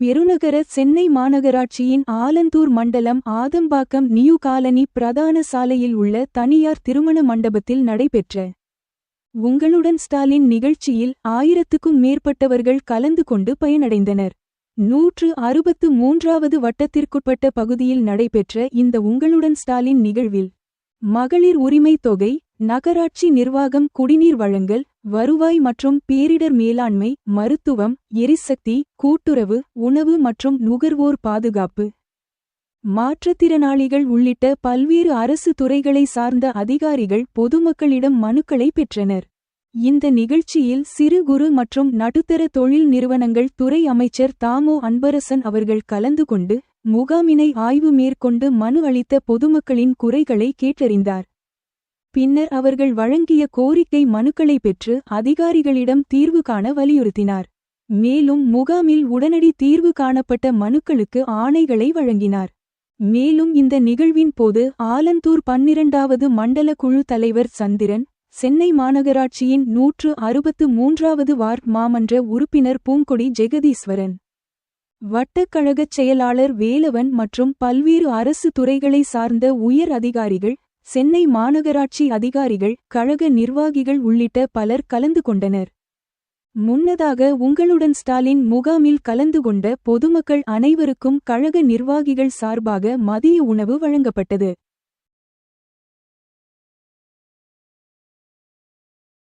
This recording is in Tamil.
பெருநகர சென்னை மாநகராட்சியின் ஆலந்தூர் மண்டலம் ஆதம்பாக்கம் நியூ காலனி பிரதான சாலையில் உள்ள தனியார் திருமண மண்டபத்தில் நடைபெற்ற உங்களுடன் ஸ்டாலின் நிகழ்ச்சியில் ஆயிரத்துக்கும் மேற்பட்டவர்கள் கலந்து கொண்டு பயனடைந்தனர். நூற்று அறுபத்து மூன்றாவது வட்டத்திற்குட்பட்ட பகுதியில் நடைபெற்ற இந்த உங்களுடன் ஸ்டாலின் நிகழ்வில் மகளிர் உரிமை தொகை நகராட்சி நிர்வாகம் குடிநீர் வழங்கல் வருவாய் மற்றும் பேரிடர் மேலாண்மை மருத்துவம் எரிசக்தி கூட்டுறவு உணவு மற்றும் நுகர்வோர் பாதுகாப்பு. மாற்றுத்திறனாளிகள் உள்ளிட்ட பல்வேறு அரசு துறைகளை சார்ந்த அதிகாரிகள் பொதுமக்களிடம் மனுக்களை பெற்றனர். இந்த நிகழ்ச்சியில் சிறு குறு மற்றும் நடுத்தர தொழில் நிறுவனங்கள் துறை அமைச்சர் தாமோ அன்பரசன் அவர்கள் கலந்து கொண்டு முகாமினை ஆய்வு மேற்கொண்டு மனு அளித்த பொதுமக்களின் குறைகளை கேட்டறிந்தார். பின்னர் அவர்கள் வழங்கிய கோரிக்கை மனுக்களை பெற்று அதிகாரிகளிடம் தீர்வு காண வலியுறுத்தினார். மேலும் முகாமில் உடனடி தீர்வு காணப்பட்ட மனுக்களுக்கு ஆணைகளை வழங்கினார். மேலும் இந்த நிகழ்வின் போது ஆலந்தூர் பன்னிரண்டாவது மண்டல குழு தலைவர் சந்திரன் சென்னை மாநகராட்சியின் நூற்று அறுபத்து மூன்றாவது வார்ட் மாமன்ற உறுப்பினர் பூங்கொடி ஜெகதீஸ்வரன் வட்டக்கழகச் செயலாளர் வேலவன் மற்றும் பல்வேறு அரசு துறைகளை சார்ந்த உயர் அதிகாரிகள் சென்னை மாநகராட்சி அதிகாரிகள் கழக நிர்வாகிகள் உள்ளிட்ட பலர் கலந்து கொண்டனர். முன்னதாக உங்களுடன் ஸ்டாலின் முகாமில் கலந்து கொண்ட பொதுமக்கள் அனைவருக்கும் கழக நிர்வாகிகள் சார்பாக மதிய உணவு வழங்கப்பட்டது.